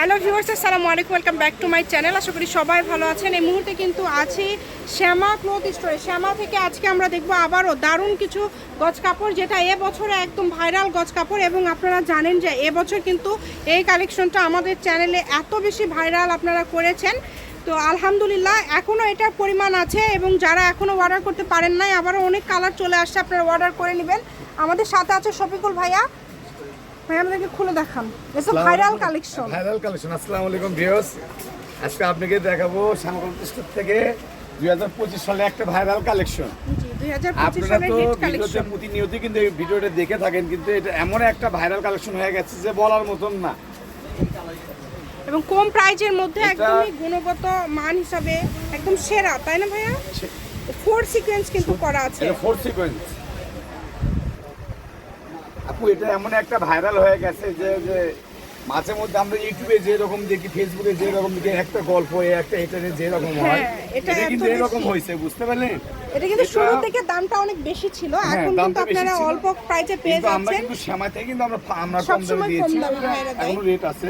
Hello viewers, আসসালামু আলাইকুম, welcome back to my channel. আশা করি সবাই ভালো আছেন। এই মুহূর্তে কিন্তু আছি শ্যামা ক্লথ স্টোরে। শ্যামা থেকে আজকে আমরা দেখব আবারও দারুণ কিছু গজ কাপড়, যেটা এ বছরে একদম ভাইরাল গজ কাপড়, এবং আপনারা জানেন যে এবছর কিন্তু এই কালেকশনটা আমাদের চ্যানেলে এত বেশি ভাইরাল আপনারা করেছেন। তো আলহামদুলিল্লাহ এখনও এটার পরিমাণ আছে, এবং যারা এখনও অর্ডার করতে পারেন নাই, আবারও অনেক কালার চলে আসছে, আপনারা অর্ডার করে নেবেন। আমাদের সাথে আছে শফিকুল ভাইয়া। ভাইয়া আমাদেরকে খুলে দেখান। এটা ভাইরাল কালেকশন ভাইরাল কালেকশন আসসালামু আলাইকুম ভিউয়ার্স আজকে আপনাকে দেখাবো শ্যামকল স্টোর থেকে দুই হাজার পঁচিশ সালে একটা ভাইরাল কালেকশন আপনারা তো ভিডিওতে প্রতিনিয়ত কিন্তু এই ভিডিওটা দেখে থাকেন কিন্তু এটা এমন একটা ভাইরাল কালেকশন হয়ে গেছে যে বলার মতন না। এবং কম প্রাইজের মধ্যে একদমই গুণগত মান হিসাবে একদম সেরা তাই না ভাইয়া? ফোর সিকোয়েন্স কিন্তু করা আছে। ফোর সিকোয়েন্স আপু এটা এমন একটা ভাইরাল হয়ে গেছে যে যে মাঝে মধ্যে আমরা ইউটিউবে যে রকম দেখি ফেসবুকে যে রকম দেখি একটা গল্প একটা এটা যে রকম হয় হ্যাঁ, এটা কিন্তু এরকম। হয়েছে বুঝতে পারলেন এটা কিন্তু শুরু থেকে দামটা অনেক বেশি ছিল হ্যাঁ, এখন কিন্তু আপনারা অল্প প্রাইজে পেয়ে কিন্তু আমরা কিন্তু কিন্তু আমরা আমরা কম দামে দিয়েছি। এখনও রেট আছে।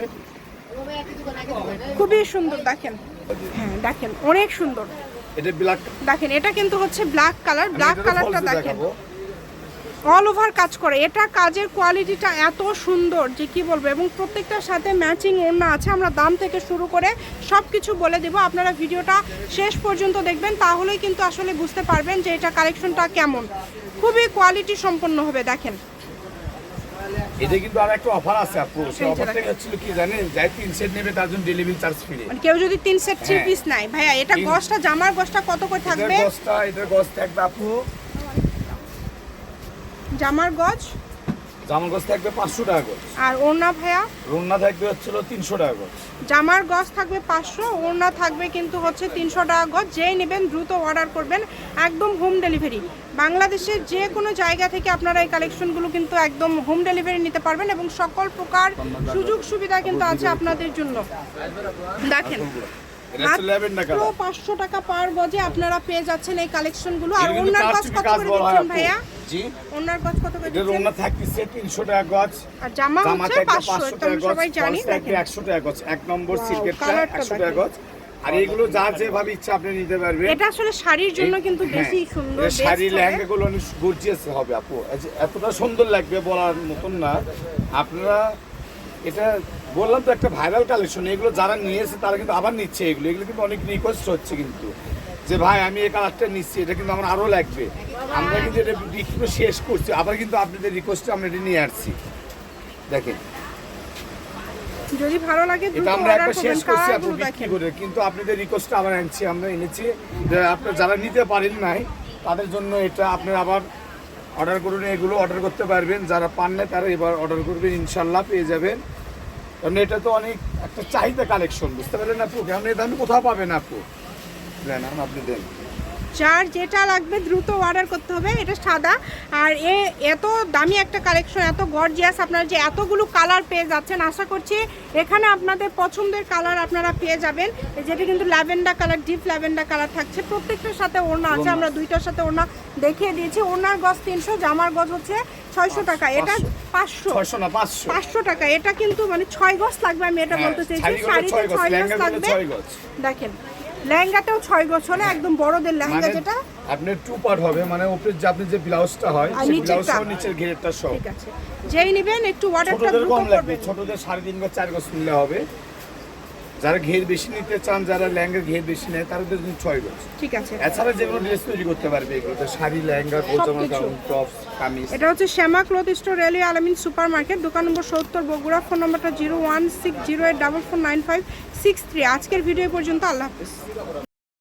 খুবই সুন্দর দেখেন। হ্যাঁ দেখেন অনেক সুন্দর। এটা ব্ল্যাক দেখেন এটা কিন্তু হচ্ছে ব্ল্যাক কালার ব্ল্যাক কালারটা দেখেন। অল ওভার কাজ করে। এটা কাজের কোয়ালিটিটা এত সুন্দর যে কি বলব? এবং প্রত্যেকটার সাথে ম্যাচিং ওড়না আছে। আমরা দাম থেকে শুরু করে সব কিছু বলে দেব। আপনারা ভিডিওটা শেষ পর্যন্ত দেখবেন তাহলেই কিন্তু আসলে বুঝতে পারবেন যে এটা কালেকশনটা কেমন। খুবই কোয়ালিটি সম্পন্ন হবে দেখেন। এটা কিন্তু আর একটা অফার আছে আপু। সেই অফারটা হচ্ছিল কি জানেন? যাই তিন সেট নেবে তার জন্য ডেলিভারি চার্জ ফ্রি মানে কেউ যদি তিন সেট থ্রি হ্যাঁ। পিস নাই ভাইয়া এটা গসটা জামার গসটা কত করে থাকবে আপু জামার গজ? জামার গজ থাকবে পাঁচশো টাকা গজ আর ওড়না ভাইয়া? রুন্না থাকবে হচ্ছিল তিনশো টাকা গজ জামার গজ থাকবে পাঁচশো ওড়না থাকবে কিন্তু হচ্ছে তিনশো টাকা গজ। যেই নেবেন দ্রুত অর্ডার করবেন একদম হোম ডেলিভারি বাংলাদেশের যে কোনো জায়গা থেকে আপনারা এই কালেকশনগুলো কিন্তু একদম হোম ডেলিভারি নিতে পারবেন এবং সকল প্রকার সুযোগ সুবিধা কিন্তু আছে আপনাদের জন্য। দেখেন পাঁচশো টাকা পার গজে আপনারা পেয়ে যাচ্ছেন এই কালেকশনগুলো। আর ওনার প্লাস্টিকের কত করে দিচ্ছেন ভাইয়া? জি। ওনার গজ কত করে দিচ্ছেন? রুন্না থাকতেছে তিনশো টাকা গজ। আর জামা হচ্ছে থাকবে পাঁচশো পাঁচশো এটা টাকা গজ সবাই জানি ফলস থাকবে দেখেন। একশো টাকা গজ। এক নম্বর সিলকেটটা কালারটা একশো টাকা দেখেন। গজ। আর এগুলো যা যেভাবে ইচ্ছা আপনি নিতে পারবেন। এটা আসলে শাড়ির জন্য কিন্তু হ্যাঁ, বেশি সুন্দর শাড়ি। লেহেঙ্গা গুলো অনেক গর্জিয়াস হবে আপু। এতটা সুন্দর লাগবে বলার মতন না। আপনারা এটা বললাম তো একটা ভাইরাল কালেকশন এগুলো যারা নিয়েছে তারা কিন্তু আবার নিচ্ছে এগুলো। এগুলো কিন্তু অনেক রিকোয়েস্ট হচ্ছে কিন্তু। যে ভাই আমি এই কালারটা নিচ্ছি এটা কিন্তু আমার আরও লাগবে। আমরা কিন্তু এটা বিক্রি শেষ করছি আবার কিন্তু আপনাদের রিকোয়েস্টে আমরা এটা নিয়ে আসছি। দেখেন। যদি ভালো লাগে এটা আমরা একবার শেষ করছি আপনি বিক্রি করে। কিন্তু আপনাদের রিকোয়েস্টটা আবার আনছি আমরা এনেছি আপনারা যারা নিতে পারেন নাই তাদের জন্য এটা আপনারা আবার অর্ডার করুন, এগুলো অর্ডার করতে পারবেন। যারা পান না তারা এবার অর্ডার করবেন, ইনশাল্লাহ পেয়ে যাবেন। কারণ এটা তো অনেক একটা চাহিদা কালেকশন বুঝতে পারলেন আপু? কেমন এটা আপনি কোথাও পাবেন আপু? দেন, আপনি দেন। যার যেটা লাগবে দ্রুত অর্ডার করতে হবে এটা সাদা। আর এ এত দামি একটা কালেকশন এত গর্জিয়াস আপনারা যে এতগুলো কালার পেয়ে যাচ্ছেন আশা করছি এখানে আপনাদের পছন্দের কালার আপনারা পেয়ে যাবেন। যেটা কিন্তু lavender colour deep lavender colour থাকছে। প্রত্যেকটার সাথে ওড়না আছে আমরা দুইটার সাথে ওড়না দেখিয়ে দিয়েছি। ওড়নার গজ তিনশো জামার গজ হচ্ছে ছয়শো টাকা। এটা পাঁচশো। পাঁচশো। টাকা। এটা কিন্তু মানে ছয় গজ লাগবে আমি এটা বলতে চাইছি। হ্যাঁ, শাড়ি শাড়িতে ছয় গজ লাগবে। দেখেন লেহেঙ্গাতেও ছয় গজ হলে একদম বড়দের লেহেঙ্গা মানে যেটা। আপনার টু পার্ট হবে মানে উপরে যে আপনি যে ব্লাউজটা হয় সেই নিচেরটা? ব্লাউজ সহ নিচের ঘেরটা সহ ঠিক আছে। যেই নেবেন একটু ওয়াটারটা দ্রুত করবেন। ছোটদের সাড়ে তিন বা চার গজ নিলে হবে। যারা ঘের বেশি নিতে চান যারা লেহেঙ্গা ঘের বেশি নেয় তাদের জন্য ছয় গজ ঠিক আছে। এছাড়া যেগুলো ড্রেস তৈরি করতে পারবে এগুলো শাড়ি লেহেঙ্গা গোজামা গাউন টপস কামিজ। এটা হচ্ছে Shyama cloth store railway Alamin super market দোকান নম্বর সত্তর বগুড়া ফোন নম্বরটা zero one six zero eight double four nine five six three আজকের ভিডিও পর্যন্ত আল্লাহ হাফিজ।